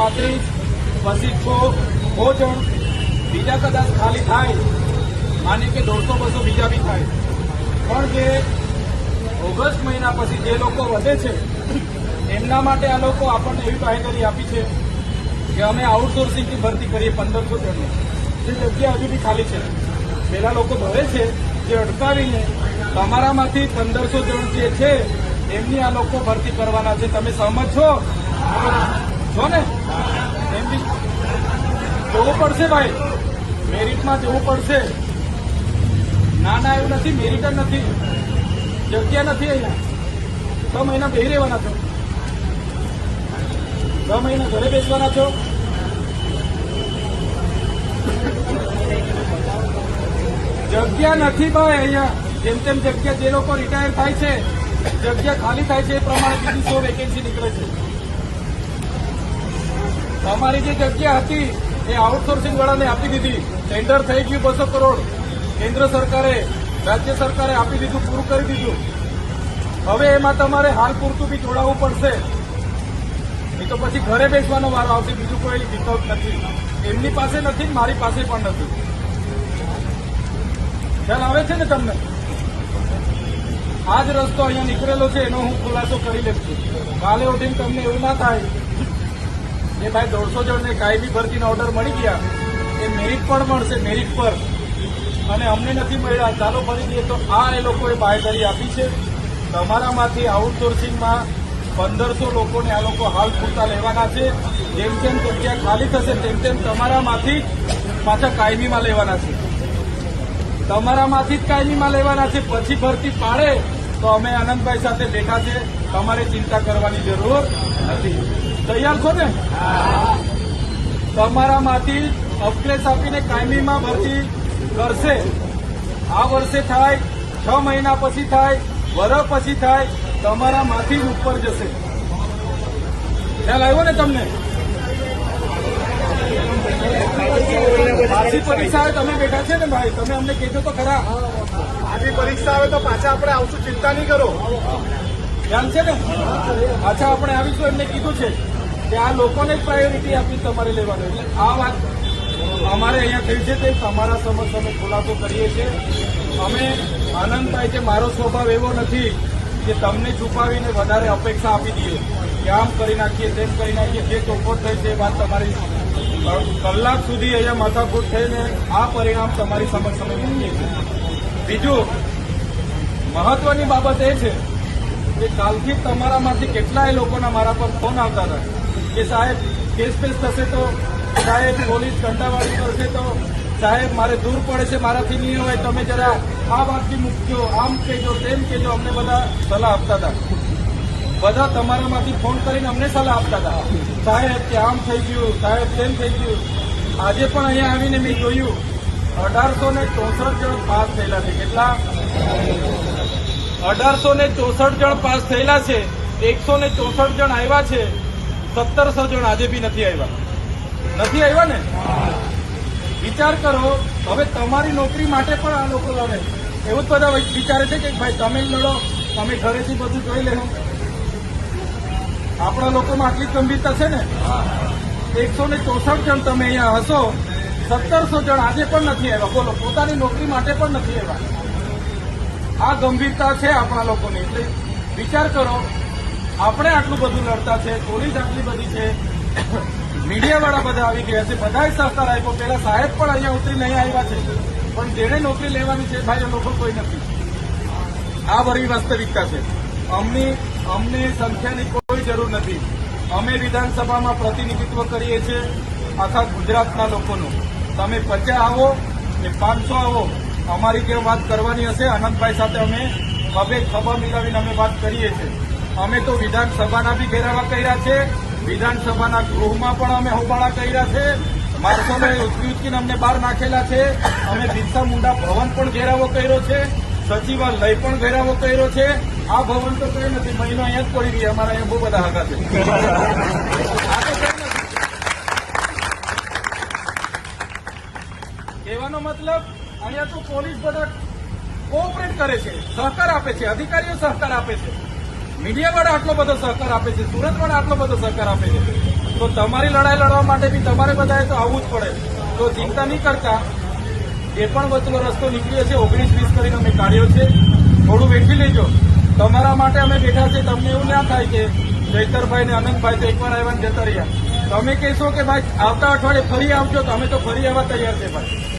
પાંત્રીસ પછી છો સો જણ. બીજા કદાચ ખાલી થાય, માને કે દોઢસો, બસો બીજા બી થાય. પણ જે ઓગસ્ટ મહિના પછી જે લોકો વધે છે, એમના માટે આ લોકો આપણને એવી બાહેધરી આપી છે કે અમે આઉટસોર્સિંગથી ભરતી કરીએ પંદરસો જણની. જે જગ્યા હજુ બી ખાલી છે. પેલા લોકો ભરે છે, જે અટકાવીને તમારામાંથી પંદરસો જણ જે છે, એમની આ લોકો ભરતી કરવાના છે. તમે સહમત છો? છો ને? પડશે ભાઈ. મેરિટમાં જવું પડશે. ના ના, એવું નથી. મેરિટ જ નથી. જગ્યા નથી અહીંયા. છ મહિના બે રહેવાના છો. છ મહિના ઘરે બેસવાના છો. જગ્યા નથી ભાઈ અહીંયા. જેમ તેમ જગ્યા જે લોકો રિટાયર થાય છે, જગ્યા ખાલી થાય છે એ પ્રમાણે બીજી સો વેકેન્સી નીકળે છે. તમારી જે જગ્યા હતી એ આઉટસોર્સિંગ વાળાને આપી દીધી. ટેન્ડર થઈ ગયું બસો કરોડ. કેન્દ્ર સરકારે, રાજ્ય સરકારે આપી દીધું, પૂરું કરી દીધું. હવે એમાં તમારે હાલ પૂરતું બી જોડાવવું પડશે. નહીં તો પછી ઘરે બેસવાનો વારો આવશે, બીજું કોઈ વિકલ્પ નથી. એમની પાસે નથી મારી પાસે પણ નથી. ખ્યાલ આવે છે ને તમને? આ જ રસ્તો અહીંયા નીકળેલો છે, એનો હું ખુલાસો કરી છું કાલે ઉઠીને તમને એવું ના થાય કે ભાઈ દોઢસો જણને કાયમી ભરતીના ઓર્ડર મળી ગયા. એ મેરિટ પણ મળશે મેરિટ પર. અને અમને નથી મળ્યા. ચાલો ફરી દઈએ તો આ એ લોકોએ બાહેધરી આપી છે. તમારામાંથી આઉટસોર્સિંગમાં પંદરસો લોકોને આ લોકો હાલ પૂરતા લેવાના છે. જેમ જેમ જગ્યા ખાલી થશે, તેમ તેમ તમારામાંથી પાછા કાયમીમાં લેવાના છે. તમારામાંથી જ કાયમીમાં લેવાના છે. પછી ભરતી પાડે તો અમે આનંદભાઈ સાથે બેઠા છે. તમારે ચિંતા કરવાની જરૂર નથી. તૈયાર છો ને? તમારામાંથી અપક્લેસ આપીને કાયમીમાં ભરતી કરશે. આ વર્ષે થાય, છ મહિના પછી થાય વરસ પછી થાય, તમારામાંથી ઉપર જશે. ખ્યાલ આવ્યો ને તમને? પાછી પરીક્ષા આવે, તમે બેઠા છે ને ભાઈ? તમે અમને કહેજો તો ખરા. આજે પરીક્ષા આવે તો પાછા આપણે આવશું, ચિંતા નહીં કરો. ખ્યાલ છે ને? પાછા આપણે આવીશું એમને કીધું છે કે આ લોકોને જ પ્રાયોરિટી આપી તમારે લેવાનું. એટલે આ વાત અમારે અહીંયા થઈ છે, તે તમારા સમક્ષ અમે ખુલાસો કરીએ છીએ. અમે આનંદભાઈ કે મારો સ્વભાવ એવો નથી કે તમને છુપાવીને વધારે અપેક્ષા આપી દઈએ. કે આમ કરી નાખીએ, તેમ કરી નાખીએ, જે ચોખવટ થઈ છે એ વાત તમારી કલાક સુધી અહીંયા માથાકૂટ થઈને આ પરિણામ તમારી સમક્ષ અમે મૂકીએ છીએ. બીજું મહત્વની બાબત એ છે કે કાલથી તમારામાંથી કેટલાય લોકોના મારા પર ફોન આવતા હતા કે સાહેબ, કેસ પેસ થશે તો સાહેબ, પોલીસ કંટાવાળી કરશે તો સાહેબ, મારે દૂર પડે છે, મારાથી નહીં હોય, તમે જરા આ વાતથી મૂકજો આમ કહેજો, તેમ કહેજો, અમને બધા સલાહ આપતા હતા. બધા તમારામાંથી ફોન કરીને અમને સલાહ આપતા હતા. સાહેબ, કે આમ થઈ ગયું, સાહેબ, તેમ થઈ ગયું. આજે પણ અહીંયા આવીને મેં જોયું. અઢારસો ને ચોસઠ જણ પાસ થયેલા છે. કેટલા? અઢારસો ને ચોસઠ જણ પાસ થયેલા છે. એકસો ને ચોસઠ જણ આવ્યા છે. સત્તરસો જણ આજે બી નથી આવ્યા. નથી આવ્યા ને? વિચાર કરો, હવે તમારી નોકરી માટે પણ આ લોકો લડે. એવું જ બધા વિચારે છે કે ભાઈ તમે લડો તમે ઘરેથી બધું જોઈ લેવું. આપણા લોકોમાં આટલી ગંભીરતા છે ને? એકસો ને ચોસઠ જણ તમે અહીંયા હશો, સત્તરસો જણ આજે પણ નથી આવ્યા. બોલો, પોતાની નોકરી માટે પણ નથી આવ્યા. આ ગંભીરતા છે આપણા લોકોની. એટલે વિચાર કરો, આપણે આટલું બધું લડતા છે પોલીસ આટલી બધી છે, મીડિયાવાળા બધા આવી ગયા છે બધાએ સહકાર આપ્યો પેલા સાહેબ પણ અહીંયા ઉતરીને અહીંયા આવ્યા છે, પણ જેને નોકરી લેવાની છે ભાઈ એ લોકો કોઈ નથી. આ બધી વાસ્તવિકતા છે. અમની, અમને સંખ્યાની કોઈ જરૂર નથી. અમે વિધાનસભામાં પ્રતિનિધિત્વ કરીએ છીએ, આખા ગુજરાતના લોકોનું. તમે પચાસ આવો કે પાંચસો આવો અમારી જે વાત કરવાની હશે? આનંદભાઈ સાથે અમે હવે ખભા મિલાવીને અમે વાત કરીએ છીએ. અમે તો વિધાનસભાના બી ઘેરાવા કર્યા છે. વિધાનસભાના ગૃહમાં પણ અમે હોબાળા કર્યા છે. માણસોને ઉચકી ઉચકીને અમને બહાર નાખેલા છે. અમે બિરસા મુંડા ભવન પણ ઘેરાવો કર્યો છે. સચિવાલય પણ ઘેરાવો કર્યો છે. આ ભવન તો કઈ નથી, મહિનો અહીંયા જ પડી રહી અમારા અહીંયા બહુ બધા હગા છે. કહેવાનો મતલબ અહીંયા તો પોલીસ બધા કોઓપરેટ કરે છે, સહકાર આપે છે, અધિકારીઓ સહકાર આપે છે. મીડિયા વાળા આટલો બધો સહકાર આપે છે, સુરત વાળા આટલો બધો સહકાર આપે છે. તો તમારી લડાઈ લડવા માટે બી તમારે બધાએ તો આવવું જ પડે. તો ચિંતા નહીં કરતા. એ પણ વચ્ચેનો રસ્તો નીકળ્યો છે, ઓગણીસ વીસ કરીને અમે કાઢ્યો છે. થોડું વેઠી લેજો. તમારા માટે અમે બેઠા છે, તમને એવું ના થાય કે ચૈતરભાઈ ને અનંતભાઈ તો એકવાર આવ્યા જતા રહ્યા. તમે કહેશો કે ભાઈ આવતા અઠવાડિયે ફરી આવજો, તો અમે તો ફરી આવવા તૈયાર છે, ભાઈ.